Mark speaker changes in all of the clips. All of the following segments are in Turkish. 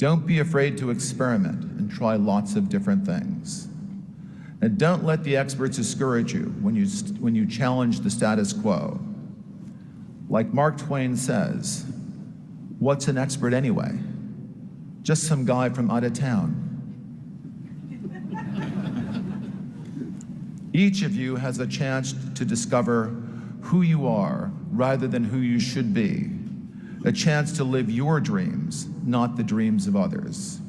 Speaker 1: Don't be afraid to experiment and try lots of different things. And don't let the experts discourage you when you, when you challenge the status quo. Like Mark Twain says, what's an expert anyway? Just some guy from out of town. Each of you has a chance to discover who you are rather than who you should be, a chance to live your dreams, not the dreams of others.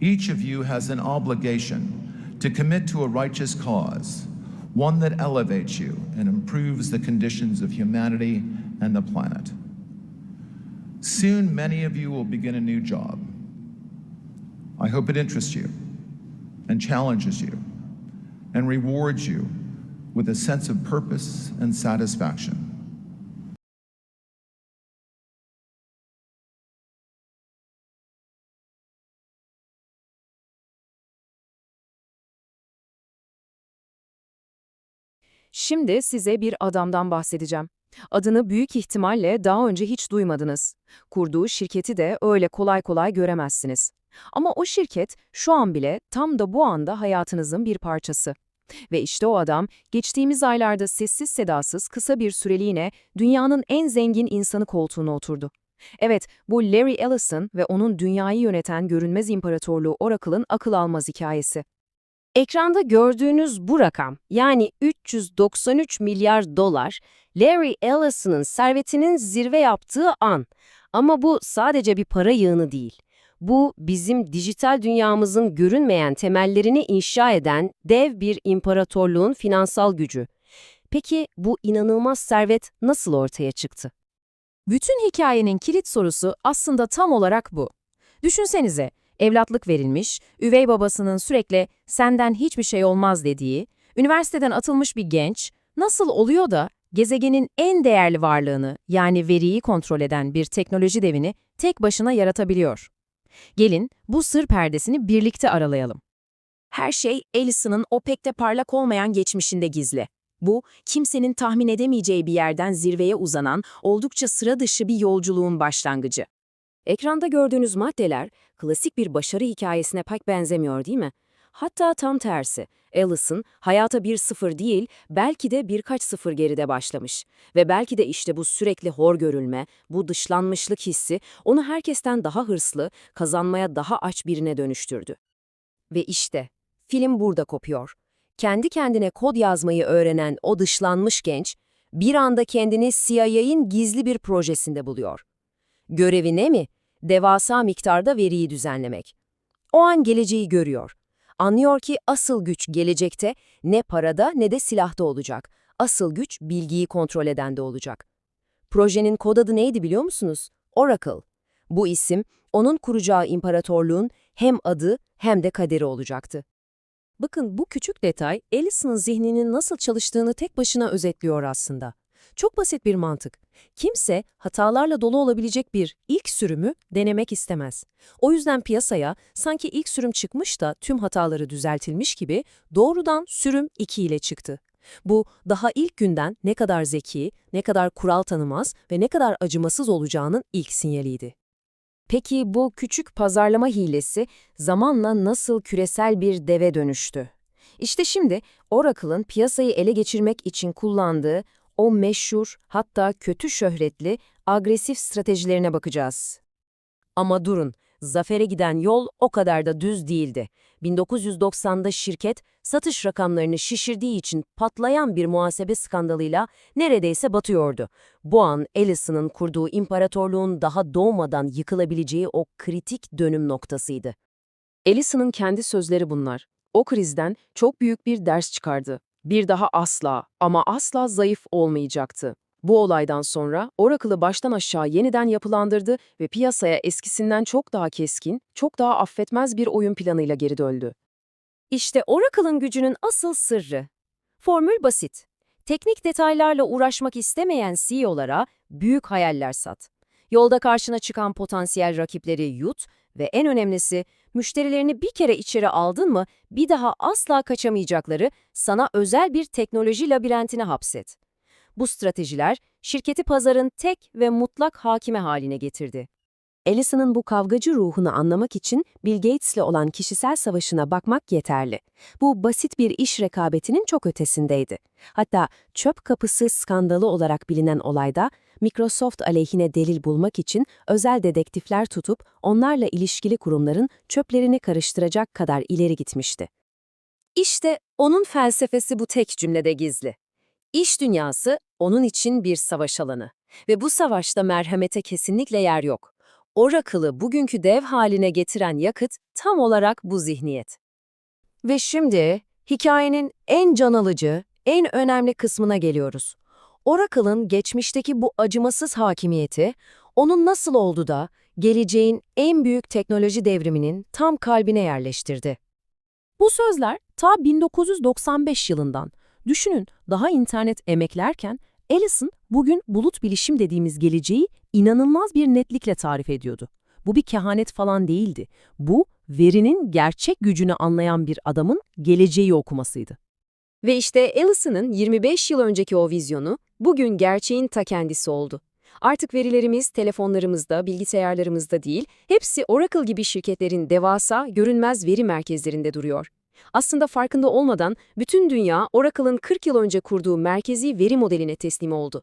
Speaker 1: Each of you has an obligation to commit to a righteous cause, one that elevates you and improves the conditions of humanity and the planet. Soon, many of you will begin a new job. I hope it interests you and challenges you and rewards you with a sense of purpose and satisfaction.
Speaker 2: Şimdi size bir adamdan bahsedeceğim. Adını büyük ihtimalle daha önce hiç duymadınız. Kurduğu şirketi de öyle kolay kolay göremezsiniz. Ama o şirket şu an bile tam da bu anda hayatınızın bir parçası. Ve işte o adam geçtiğimiz aylarda sessiz sedasız kısa bir süreliğine dünyanın en zengin insanı koltuğuna oturdu. Evet, bu Larry Ellison ve onun dünyayı yöneten görünmez imparatorluğu Oracle'ın akıl almaz hikayesi.
Speaker 3: Ekranda gördüğünüz bu rakam, yani 393 milyar dolar, Larry Ellison'ın servetinin zirve yaptığı an. Ama bu sadece bir para yığını değil. Bu, bizim dijital dünyamızın görünmeyen temellerini inşa eden dev bir imparatorluğun finansal gücü. Peki bu inanılmaz servet nasıl ortaya çıktı?
Speaker 2: Bütün hikayenin kilit sorusu aslında tam olarak bu. Düşünsenize, evlatlık verilmiş, üvey babasının sürekli senden hiçbir şey olmaz dediği, üniversiteden atılmış bir genç, nasıl oluyor da gezegenin en değerli varlığını yani veriyi kontrol eden bir teknoloji devini tek başına yaratabiliyor? Gelin bu sır perdesini birlikte aralayalım. Her şey Allison'ın o pek de parlak olmayan geçmişinde gizli. Bu, kimsenin tahmin edemeyeceği bir yerden zirveye uzanan, oldukça sıra dışı bir yolculuğun başlangıcı. Ekranda gördüğünüz maddeler, klasik bir başarı hikayesine pek benzemiyor değil mi? Hatta tam tersi, Allison hayata bir sıfır değil, belki de birkaç sıfır geride başlamış. Ve belki de işte bu sürekli hor görülme, bu dışlanmışlık hissi onu herkesten daha hırslı, kazanmaya daha aç birine dönüştürdü. Ve işte, film burada kopuyor. Kendi kendine kod yazmayı öğrenen o dışlanmış genç, bir anda kendini CIA'in gizli bir projesinde buluyor. Görevi ne mi? Devasa miktarda veriyi düzenlemek. O an geleceği görüyor. Anlıyor ki asıl güç gelecekte ne parada ne de silahta olacak. Asıl güç bilgiyi kontrol edende olacak. Projenin kod adı neydi biliyor musunuz? Oracle. Bu isim, onun kuracağı imparatorluğun hem adı hem de kaderi olacaktı. Bakın bu küçük detay Allison'ın zihninin nasıl çalıştığını tek başına özetliyor aslında. Çok basit bir mantık. Kimse hatalarla dolu olabilecek bir ilk sürümü denemek istemez. O yüzden piyasaya sanki ilk sürüm çıkmış da tüm hataları düzeltilmiş gibi doğrudan sürüm 2 ile çıktı. Bu daha ilk günden ne kadar zeki, ne kadar kural tanımaz ve ne kadar acımasız olacağının ilk sinyaliydi. Peki bu küçük pazarlama hilesi zamanla nasıl küresel bir deve dönüştü? İşte şimdi Oracle'ın piyasayı ele geçirmek için kullandığı o meşhur hatta kötü şöhretli agresif stratejilerine bakacağız. Ama durun, zafere giden yol o kadar da düz değildi. 1990'da şirket satış rakamlarını şişirdiği için patlayan bir muhasebe skandalıyla neredeyse batıyordu. Bu an Allison'ın kurduğu imparatorluğun daha doğmadan yıkılabileceği o kritik dönüm noktasıydı. Allison'ın kendi sözleri bunlar. O krizden çok büyük bir ders çıkardı. Bir daha asla ama asla zayıf olmayacaktı. Bu olaydan sonra Oracle'ı baştan aşağı yeniden yapılandırdı ve piyasaya eskisinden çok daha keskin, çok daha affetmez bir oyun planıyla geri döndü. İşte Oracle'ın gücünün asıl sırrı. Formül basit. Teknik detaylarla uğraşmak istemeyen CEO'lara büyük hayaller sat. Yolda karşına çıkan potansiyel rakipleri yut ve en önemlisi müşterilerini bir kere içeri aldın mı bir daha asla kaçamayacakları sana özel bir teknoloji labirentine hapset. Bu stratejiler şirketi pazarın tek ve mutlak hakime haline getirdi. Allison'ın bu kavgacı ruhunu anlamak için Bill Gates'le olan kişisel savaşına bakmak yeterli. Bu basit bir iş rekabetinin çok ötesindeydi. Hatta çöp kapısı skandalı olarak bilinen olayda Microsoft aleyhine delil bulmak için özel dedektifler tutup onlarla ilişkili kurumların çöplerini karıştıracak kadar ileri gitmişti. İşte onun felsefesi bu tek cümlede gizli. İş dünyası onun için bir savaş alanı ve bu savaşta merhamete kesinlikle yer yok. Oracle'ı bugünkü dev haline getiren yakıt tam olarak bu zihniyet. Ve şimdi hikayenin en can alıcı, en önemli kısmına geliyoruz. Oracle'ın geçmişteki bu acımasız hakimiyeti, onun nasıl oldu da geleceğin en büyük teknoloji devriminin tam kalbine yerleştirdi. Bu sözler ta 1995 yılından. Düşünün daha internet emeklerken Allison bugün bulut bilişim dediğimiz geleceği inanılmaz bir netlikle tarif ediyordu. Bu bir kehanet falan değildi. Bu verinin gerçek gücünü anlayan bir adamın geleceği okumasıydı. Ve işte Allison'ın 25 yıl önceki o vizyonu bugün gerçeğin ta kendisi oldu. Artık verilerimiz telefonlarımızda, bilgisayarlarımızda değil, hepsi Oracle gibi şirketlerin devasa, görünmez veri merkezlerinde duruyor. Aslında farkında olmadan bütün dünya Oracle'ın 40 yıl önce kurduğu merkezi veri modeline teslim oldu.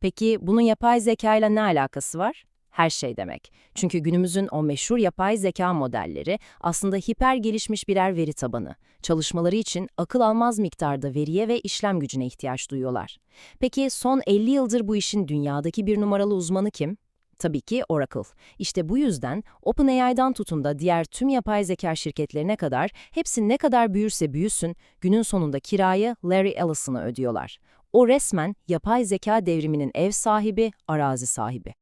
Speaker 4: Peki bunun yapay zeka ile ne alakası var? Her şey demek. Çünkü günümüzün o meşhur yapay zeka modelleri aslında hiper gelişmiş birer veri tabanı. Çalışmaları için akıl almaz miktarda veriye ve işlem gücüne ihtiyaç duyuyorlar. Peki son 50 yıldır bu işin dünyadaki bir numaralı uzmanı kim? Tabii ki Oracle. İşte bu yüzden OpenAI'dan tutun da diğer tüm yapay zeka şirketlerine kadar hepsi ne kadar büyürse büyüsün günün sonunda kirayı Larry Ellison'a ödüyorlar. O resmen yapay zeka devriminin ev sahibi, arazi sahibi.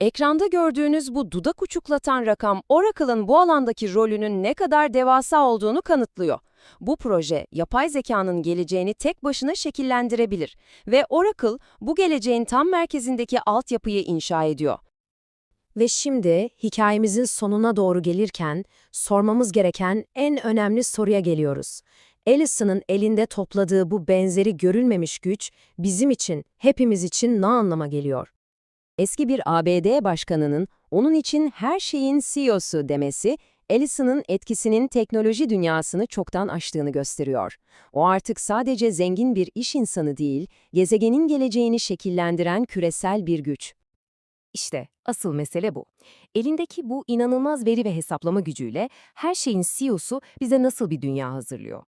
Speaker 2: Ekranda gördüğünüz bu dudak uçuklatan rakam Oracle'ın bu alandaki rolünün ne kadar devasa olduğunu kanıtlıyor. Bu proje yapay zekanın geleceğini tek başına şekillendirebilir ve Oracle bu geleceğin tam merkezindeki altyapıyı inşa ediyor. Ve şimdi hikayemizin sonuna doğru gelirken sormamız gereken en önemli soruya geliyoruz. Allison'ın elinde topladığı bu benzeri görülmemiş güç bizim için, hepimiz için ne anlama geliyor? Eski bir ABD başkanının onun için her şeyin CEO'su demesi, Allison'ın etkisinin teknoloji dünyasını çoktan aştığını gösteriyor. O artık sadece zengin bir iş insanı değil, gezegenin geleceğini şekillendiren küresel bir güç. İşte asıl mesele bu. Elindeki bu inanılmaz veri ve hesaplama gücüyle her şeyin CEO'su bize nasıl bir dünya hazırlıyor?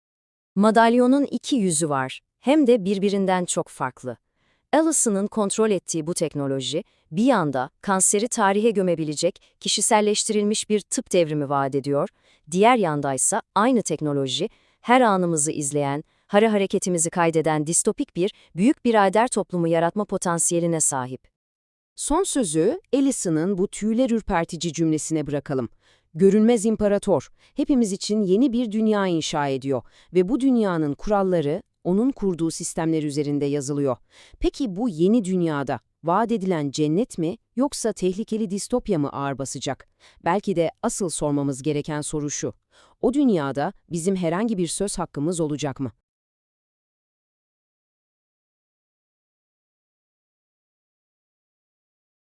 Speaker 2: Madalyonun iki yüzü var, hem de birbirinden çok farklı. Allison'ın kontrol ettiği bu teknoloji, bir yanda kanseri tarihe gömebilecek kişiselleştirilmiş bir tıp devrimi vaat ediyor, diğer yandaysa aynı teknoloji, her anımızı izleyen, her hareketimizi kaydeden distopik bir, büyük birader toplumu yaratma potansiyeline sahip. Son sözü Allison'ın bu tüyler ürpertici cümlesine bırakalım. Görünmez imparator, hepimiz için yeni bir dünya inşa ediyor ve bu dünyanın kuralları onun kurduğu sistemler üzerinde yazılıyor. Peki bu yeni dünyada vaat edilen cennet mi yoksa tehlikeli distopya mı ağır basacak? Belki de asıl sormamız gereken soru şu. O dünyada bizim herhangi bir söz hakkımız olacak mı?